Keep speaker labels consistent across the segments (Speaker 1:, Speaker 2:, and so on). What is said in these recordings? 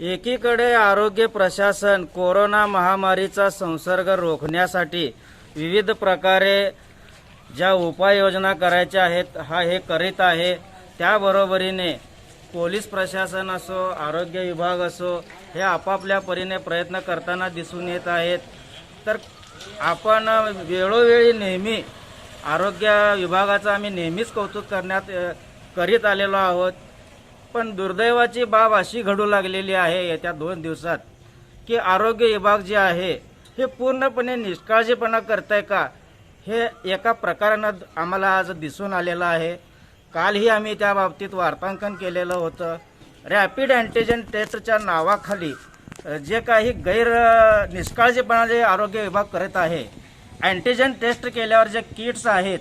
Speaker 1: एकीकडे आरोग्य प्रशासन कोरोना महामारीचा संसर्ग रोखण्यासाठी विविध प्रकारे ज्या उपाययोजना करायच्या आहेत हा हे करीत आहे. त्याबरोबरीने पोलीस प्रशासन असो आरोग्य विभाग असो हे आपापल्या परीने प्रयत्न करताना दिसून येत आहेत. तर आपण वेळोवेळी नेहमी आरोग्य विभागाचं आम्ही नेहमीच कौतुक करण्यात करीत आलेलो आहोत. पण दुर्दैवाची बाब अशी घडू लागलेली आहे येत्या दोन दिवसात की आरोग्य विभाग जे आहे हे पूर्णपणे निष्काळजीपणा करताय का? हे एका प्रकारानं आम्हाला आज दिसून आलेलं आहे. कालही आम्ही त्या बाबतीत वार्तांकन केलेलं होतं. रॅपिड अँटीजेन टेस्टच्या नावाखाली जे काही गैर निष्काळजीपणा जे आरोग्य विभाग करत आहे अँटीजेन टेस्ट केल्यावर जे किट्स आहेत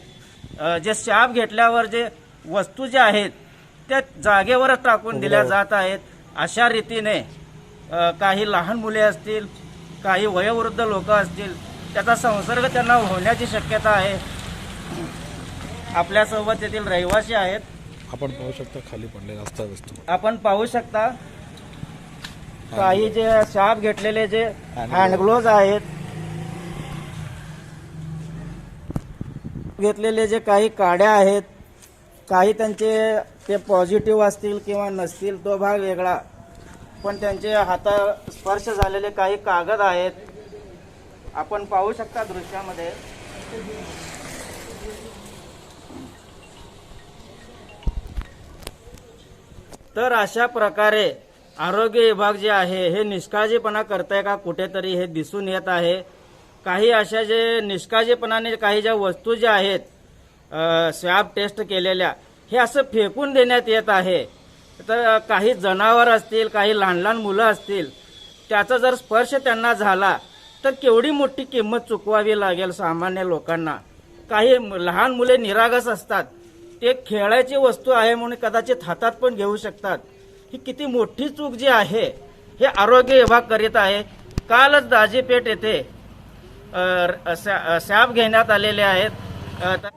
Speaker 1: जे शॅब घेतल्यावर जे वस्तू ज्या आहेत त्या जागेवरच टाकून दिल्या जात आहेत. अशा रीतीने काही लहान मुले असतील काही वयोवृद्ध लोक असतील त्याचा संसर्ग त्यांना होण्याची शक्यता आहे. आपल्यासोबत येथील रहिवासी आहेत.
Speaker 2: आपण पाहू शकता खाली पडलेला असता वस्तू
Speaker 1: आपण पाहू शकता काही जे शाप घेतलेले जे हँडग्लोव्ज आहेत. घेतलेले जे काही काड्या आहेत काही त्यांचे ते पॉझिटिव्ह असतील किंवा नसतील तो भाग वेगळा. पण त्यांचे हाता स्पर्श झालेले काही कागद आहेत. आपण पाहू शकता दृश्यामध्ये. तर अशा प्रकारे आरोग्य विभाग जे आहे हे निष्काळजीपणा करताय का कुठेतरी हे दिसून येत आहे. काही अशा जे निष्काळजीपणाने काही ज्या वस्तू ज्या आहेत स्वॅब टेस्ट केलेल्या हे असं फेकून देण्यात येत आहे. तर काही जनावर असतील काही लहान लहान मुलं असतील त्याचा जर स्पर्श त्यांना झाला तर केवढी मोठी किंमत चुकवावी लागेल सामान्य लोकांना. काही लहान मुले निरागस असतात. ते खेळायची वस्तू आहे म्हणून कदाचित हातात पण घेऊ शकतात. ही किती मोठी चूक जी आहे हे आरोग्य विभाग करीत आहे. कालच दाजीपेठ येथे सॅप र- सॅ- घेण्यात आलेले आहेत अ, त-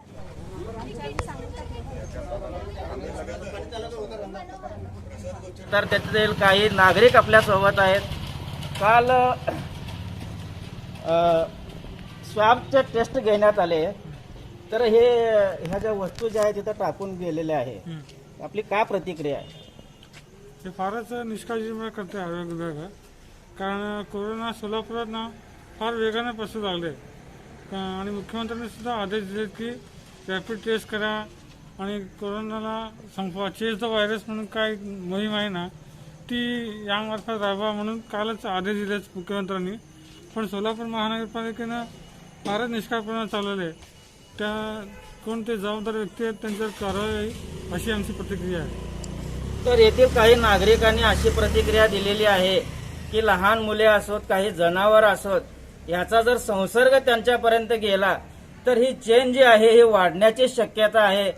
Speaker 1: तर त्यातील काही नागरिक आपल्यासोबत आहेत. काल स्वॅबचे टेस्ट घेण्यात आले. तर हे ह्या ज्या वस्तू ज्या आहेत तिथं टाकून गेलेल्या आहे. आपली काय प्रतिक्रिया आहे?
Speaker 3: हे फारच निष्काळजीपणा करते आरोग्य विभाग. कारण कोरोना सोलापुरात ना फार वेगाने पसरू लागले. का- आणि मुख्यमंत्र्यांनी सुद्धा आदेश दिले की रॅपिड टेस्ट करा. आणि कोरोनाला संपवा. चेस द व्हायरस म्हणून काय मोहीम आहे ना ती यामार्फत राबवा म्हणून कालच आदेश दिले मुख्यमंत्र्यांनी. पण सोलापूर महानगरपालिकेनं फारच निष्काळपणा चालवले त्या कोणते जबाबदार व्यक्ती आहेत त्यांच्यावर कारवाई अशी आमची प्रतिक्रिया आहे.
Speaker 1: तर येथील काही नागरिकांनी अशी प्रतिक्रिया दिलेली आहे की लहान मुले असोत काही जनावर असोत याचा जर संसर्ग त्यांच्यापर्यंत गेला तर ही चेन जी आहे ही वाढण्याची शक्यता आहे.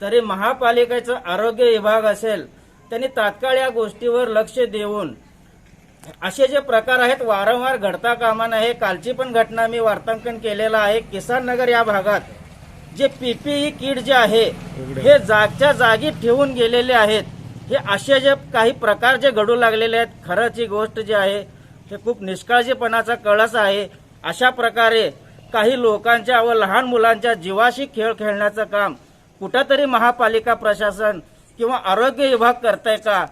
Speaker 1: तरी महापालिकेचं आरोग्य विभाग असेल त्यांनी तात्काळ या गोष्टीवर लक्ष देऊन असे जे प्रकार आहेत वारंवार घडता कामा नये कालची पण घटना मी वार्तांकन केलेलं आहे. किसान नगर या भागात जे पीपीई किट जे आहे हे जागच्या जागी ठेवून गेलेले आहेत. हे असे जे काही प्रकार जे घडू लागलेले आहेत खरंच ही गोष्ट जी आहे हे खूप निष्काळजीपणाचा कळस आहे. अशा प्रकारे काही लोकांच्या व लहान मुलांच्या जीवाशी खेळ खेळण्याचं काम कुठंतरी महापालिका प्रशासन किंवा आरोग्य विभाग करताय का?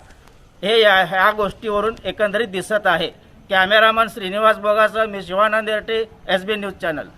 Speaker 1: हे या ह्या गोष्टीवरून एकंदरीत दिसत आहे. कॅमेरामन श्रीनिवास बोगासह मी Shivanand Erte S B news channel.